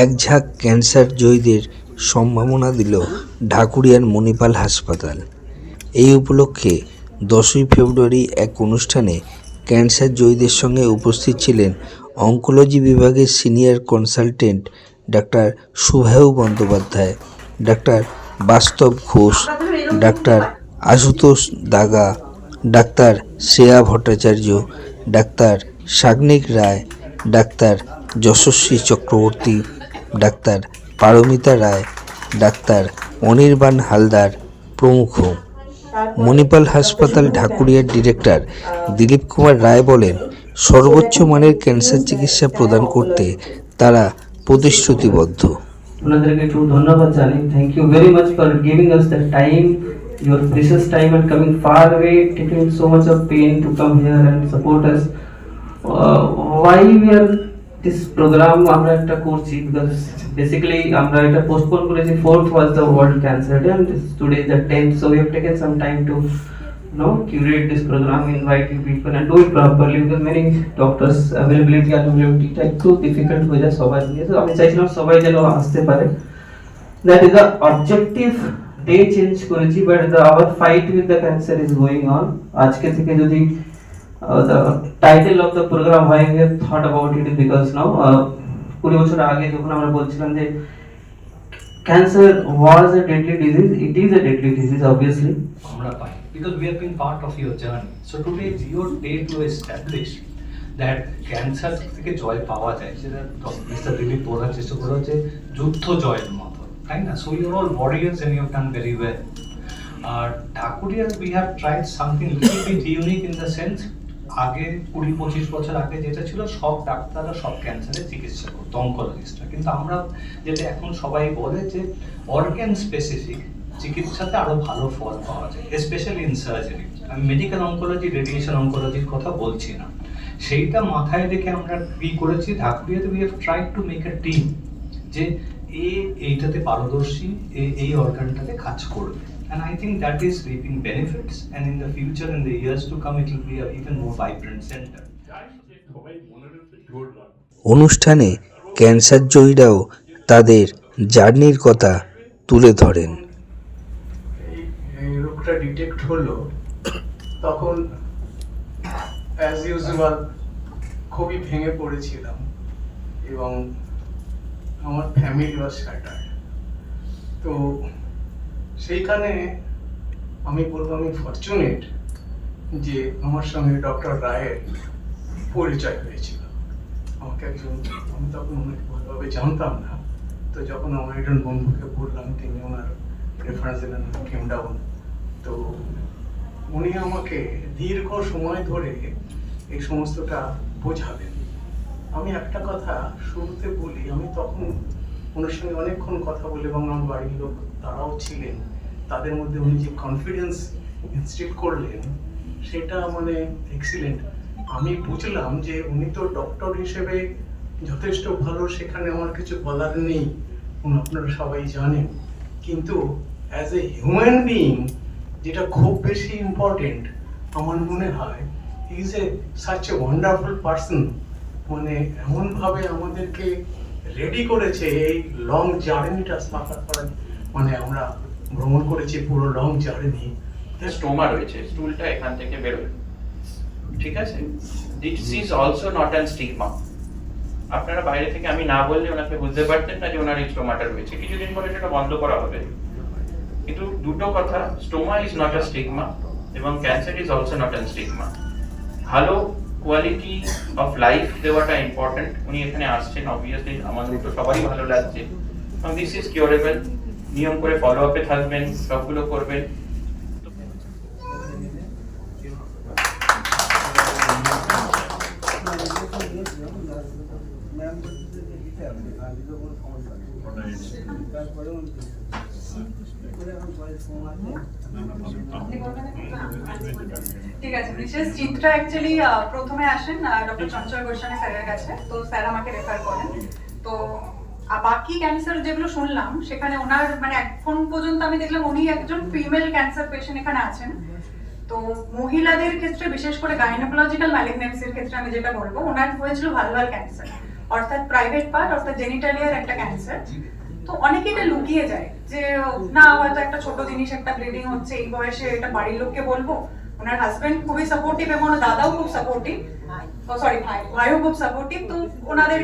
এক ঝাঁক ক্যান্সার জয়ীদের সম্ভাবনা দিল ঢাকুরিয়ার মণিপাল হাসপাতাল। এই উপলক্ষে দশই ফেব্রুয়ারি এক অনুষ্ঠানে ক্যান্সার জয়ীদের সঙ্গে উপস্থিত ছিলেন অঙ্কোলজি বিভাগের senior consultant doctor Shubhayu Bandyopadhyay, doctor Bastab Ghosh, doctor Ashutosh Daga, doctor Shreya Bhattacharya, doctor Sagnik Roy, doctor Yashasvi Chakraborty doctor Paromita Roy, doctor Anirban Halder প্রমুখ। মণিপাল হাসপাতাল ঢাকুরিয়ার ডিরেক্টর দিলীপ কুমার রায় বলেন, সর্বোচ্চ মানের ক্যান্সার চিকিৎসা প্রদান করতে তারা প্রতিশ্রুতিবদ্ধ। ওনাদেরকে একটু ধন্যবাদ জানাই। Thank you very much for giving us the time this program আমরা একটা করছি because basically আমরা এটা postpone করেছি fourth was the world cancer day and this today is the 10th so we have taken some time to you know curate this program invite you people and do it properly because many doctors availability availability টা একটু difficult হয়ে যায় সবার নিয়ে তো আমি চাইছিলাম সবাই যেন আসতে পারে that is the objective day change করেছি but the our fight with the cancer is going on আজকে থেকে যদি uh, the title of the program why we have thought about it because now uh, কুড়ি বছর আগে যখন আমরা বলছিলাম যে cancer was a deadly disease it is a deadly disease obviously আমরা পাই because we have been part of your journey so today your day to establish that cancer থেকে জয় পাওয়া যায় সেটা মিস্টার দিলীপ বলার চেষ্টা করা হচ্ছে যুদ্ধ জয়ের মতো তাই না so your all warriors and you done very well R Dhakuria we have tried something little bit unique in the sense আগে কুড়ি, পঁচিশ বছর আগে যেটা ছিল, সব ডাক্তাররা সব ক্যান্সারের চিকিৎসা করতো অঙ্কোলজিস্টরা কিন্তু আমরা যেটা এখন সবাই বলে যে অর্গ্যান স্পেসিফিক চিকিৎসাতে আরও ভালো ফল পাওয়া যায় স্পেশালি ইন সার্জারি আমি মেডিকেল অঙ্কোলজি রেডিয়েশন অঙ্কোলজির কথা বলছি না। সেইটা মাথায় রেখে আমরা কি করেছি ঢাকুরিয়াতে we have tried to make a team যে এ, এইটাতে পারদর্শী, এ, এই অর্গানটাতে কাজ করবে। And I think that is reaping benefits and in the future in the years to come it will be a even more vibrant center. অনুষ্ঠানে cancer জয়ীরাও তাদের জার্নির কথা তুলে ধরেন এই- এই রোগটা ডিটেক্ট হলো তখন অ্যাজ ইউজুয়াল খুবই ভেঙে পড়েছিলাম এবং আমার ফ্যামিলি ওয়াজ স্যাটার্ড তো সেইখানে আমি বলব আমি ফরচুনেট যে আমার সঙ্গে ডক্টর রায়ের পরিচয় হয়েছিল। আমাকে একজন, আমি তখন অনেক ভালোভাবে জানতাম না, তো যখন আমার একজন বন্ধুকে বললাম, তিনি ওনার রেফারেন্স দিলেন কেম ডাউন তো উনি আমাকে দীর্ঘ সময় ধরে এই সমস্তটা বোঝাবেন আমি একটা কথা শুরুতে বলি, আমি তখন ওনার সঙ্গে অনেকক্ষণ কথা বলি, এবং আমার বাড়ির লোক তারাও ছিলেন। তাদের মধ্যে উনি যে কনফিডেন্স ইনস্টিল করলেন, সেটা মানে এক্সিলেন্ট আমি বুঝলাম যে উনি তো ডক্টর হিসেবে যথেষ্ট ভালো, সেখানে আমার কিছু বলার নেই। উনি আপনারা সবাই জানেন। কিন্তু অ্যাজ এ হিউম্যান বিইং যেটা খুব বেশি ইম্পর্টেন্ট আমার মনে হয় is a such a wonderful person মানে এমনভাবে আমাদেরকে রেডি করেছে এই লং জার্নিটা সাফার করার। মানে আমরা ভ্রমণ করেছি পুরো লং জার্নি স্টোমা রয়েছে, স্টুলটা এখান থেকে বেরোয়। ঠিক আছে? This is also not an stigma আপনারা বাইরে থেকে আমি না বললে ওনাকে বুঝতে পারতেন না যে ওনার এই স্টোমাটা রয়েছে। কিছুদিন পরে সেটা বন্ধ করা হবে। কিন্তু দুটো কথা, stoma is not a stigma এবং cancer is also not an stigma ভালো কোয়ালিটি অফ লাইফ দেওয়াটা ইম্পর্টেন্ট উনি এখানে আসছেন অবভিয়াসলি আমাদের তো সবারই ভালো লাগছে। দিস ইজ কিউরেবল নিয়ম করে ফলো আপে থাকবেন, সবগুলো করবেন। ঠিক আছে বিশেষ চিত্রা অ্যাকচুয়ালি প্রথমে আসেন ডক্টর চঞ্চল গোস্বামী স্যারের কাছে। তো স্যার আমাকে রেফার করেন। তো আর বাকি ক্যান্সার যেগুলো শুনলাম সেখানে ওনার মানে এখন পর্যন্ত আমি দেখলাম উনি একজন ফিমেল ক্যান্সার পেশেন্ট এখানে আছেন। তো মহিলাদের ক্ষেত্রে বিশেষ করে গাইনোকোলজিক্যাল ম্যালিগনেন্সির ক্ষেত্রে আমি যেটা বলব ওনার হয়েছিল ভালভাল ক্যান্সার অর্থাৎ প্রাইভেট পার্ট অর্থাৎ জেনিটালিয়ার একটা ক্যান্সার তো অনেকে এটা লুকিয়ে যায় যে না হয়তো একটা ছোট জিনিস একটা ব্লিডিং হচ্ছে এই বয়সে এটা বাড়ির লোককে বলব। ওনার হাজবেন্ড খুবই সাপোর্টিভ এবং দাদাও খুব সাপোর্টিভ সরি ভাই। ভাইও খুব সাপোর্টিভ তো ওনাদের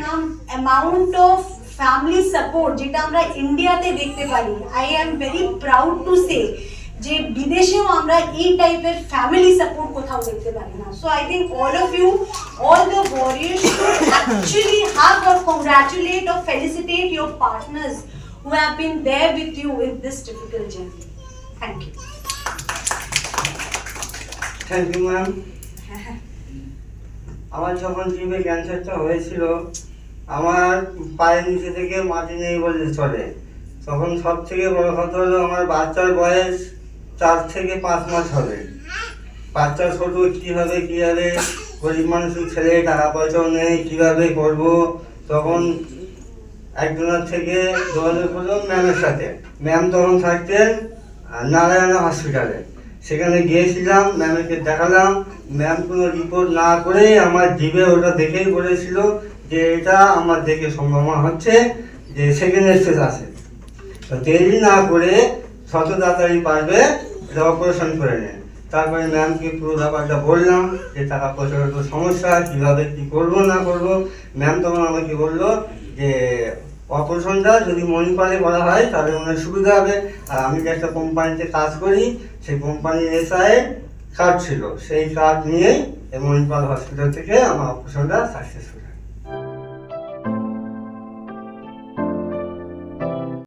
অ্যামাউন্ট অফ ফ্যামিলি সাপোর্ট যেটা আমরা ইন্ডিয়াতে দেখতে পারি I am very proud to say যে বিদেশেও আমরা এই টাইপের ফ্যামিলি সাপোর্ট কোথাও দেখতে পারি না so I think all of you all the warriors actually have or congratulate or felicitate your partners who have been there with you in this difficult journey. Thank you. Thank you ma'am আমার যখন জিভে ক্যান্সারটা হয়েছিল আমার পায়ের নিচে থেকে মাটি নেই বলে চলে। তখন সব থেকে বড় কথা হলো আমার বাচ্চার বয়স চার থেকে পাঁচ মাস হবে। বাচ্চা ছোট, কীভাবে কীভাবে গরিব মানুষের ছেলে, টাকা পয়সাও নেই, কীভাবে করব? তখন একজনের থেকে যোগাযোগ করলাম ম্যামের সাথে। ম্যাম তখন থাকতেন নারায়ণা হসপিটালে। সেখানে গিয়েছিলাম, ম্যামকে দেখালাম। ম্যাম কোনো রিপোর্ট না করে আমার জিভে ওটা দেখেই বলেছিল যে এটা আমার দেখে সম্ভাবনা হচ্ছে যে সেকেন্ড স্টেজ আছে। তো দেরি না করে যত তাড়াতাড়ি পারবে এটা অপারেশন করে নেন তারপরে ম্যামকে পুরো ব্যাপারটা বললাম যে টাকা পয়সার তো সমস্যা, কীভাবে কী করব, না করব। ম্যাম তখন আমাকে বলল যে অপারেশনটা যদি মণিপালে করা হয় তাহলে ওনার সুবিধা হবে। আর আমি যে একটা কোম্পানিতে কাজ করি, সেই কোম্পানির এসআই কার্ড ছিল। সেই কার্ড নিয়েই এই মণিপাল হসপিটাল থেকে আমার অপারেশনটা সাকসেসফুল